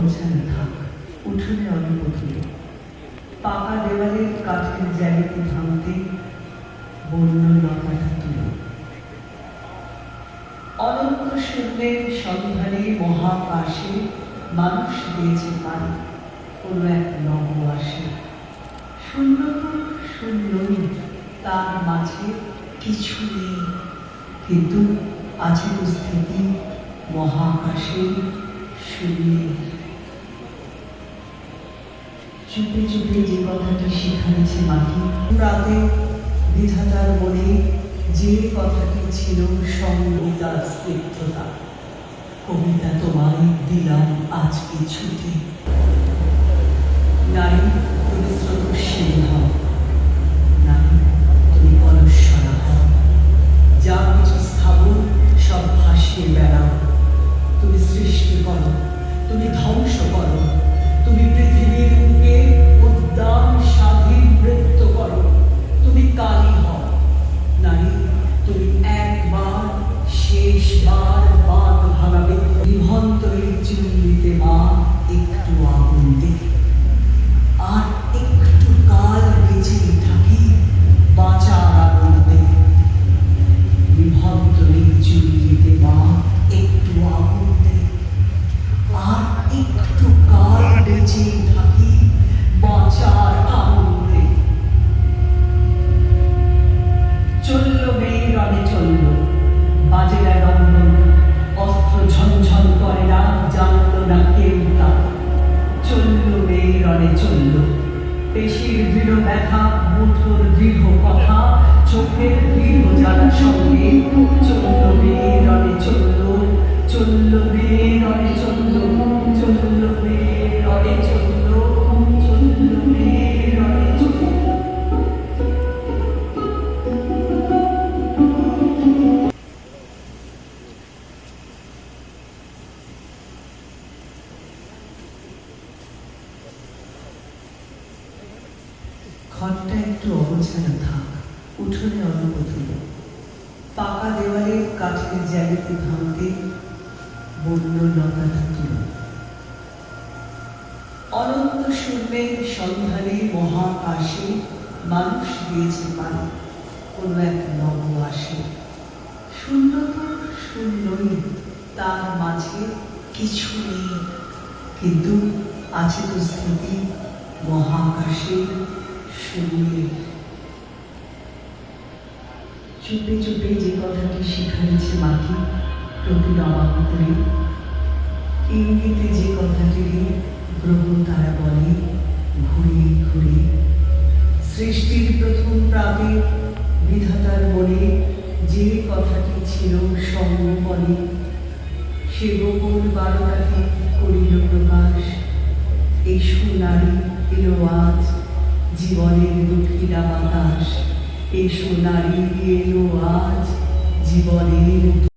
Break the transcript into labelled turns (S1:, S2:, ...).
S1: গোছানো থাক, উঠোনে অনুমতি পাকা দেওয়ালের কাঠের জ্যামিতি ভাঙতে বন্য লতাটা তুলো। অনন্ত শূন্যের সন্ধানে মহাকাশে মানুষ দিয়েছে পানি কোনো এক নব আসে শূন্য তো শূন্যই তার মাঝে কিছু নেই। কিন্তু আছে তো স্থিতি মহাকাশে শূন্যের। চুপে চুপে যে কথাটি শিখাইছে মাটি রাতে বিধাতার মনে যে কথাটি ছিল সংগীতার স্নিগ্ধতা। কবিতা তোমায় দিলাম আজকে ছুটি। নারী তুমি হও নারী তুমি হও যা কিছু সব ভাসিয়ে বেড়াও। তুমি সৃষ্টি করো, তুমি ধ্বংস করো, তুমি পৃথিবীর পেশির দৃঢ় ব্যথা মুঠোর দৃঢ় কথা, চোখের দৃঢ় জানা সঙ্গে চলল মেয়ে রণে চলল চলল ঘরটা একটু অগোছানো থাক, উঠোনে অনুমোদন পাকা দেওয়ালে কাঠের জ্যামিতি ভাঙতে বন্য লতাটা তুলো অনন্ত শূন্যের সন্ধানে মহাকাশে মানুষ দিয়েছে পানি কোনো এক নব আসে শূন্য তো শূন্যই তার মাঝে কিছু নেই, কিন্তু আছে তো স্থিতি মহাকাশে। শূন্যের চুপে চুপে যে কথাটি শিখাইছে মাটি প্রতি অবাক ইঙ্গিতে যে কথাটি গ্রহ তারা বলে, ঘুরে ঘুরে। সৃষ্টির প্রথম প্রাগে বিধাতার মনে যে কথাটি ছিল সঙ্গপনে সে গোপন বারোটাকে করিল প্রকাশ। এসো নারী এলো আজ। জীবনের দক্ষিণা বাতাস। এসো নারী এলো আজ জীবনের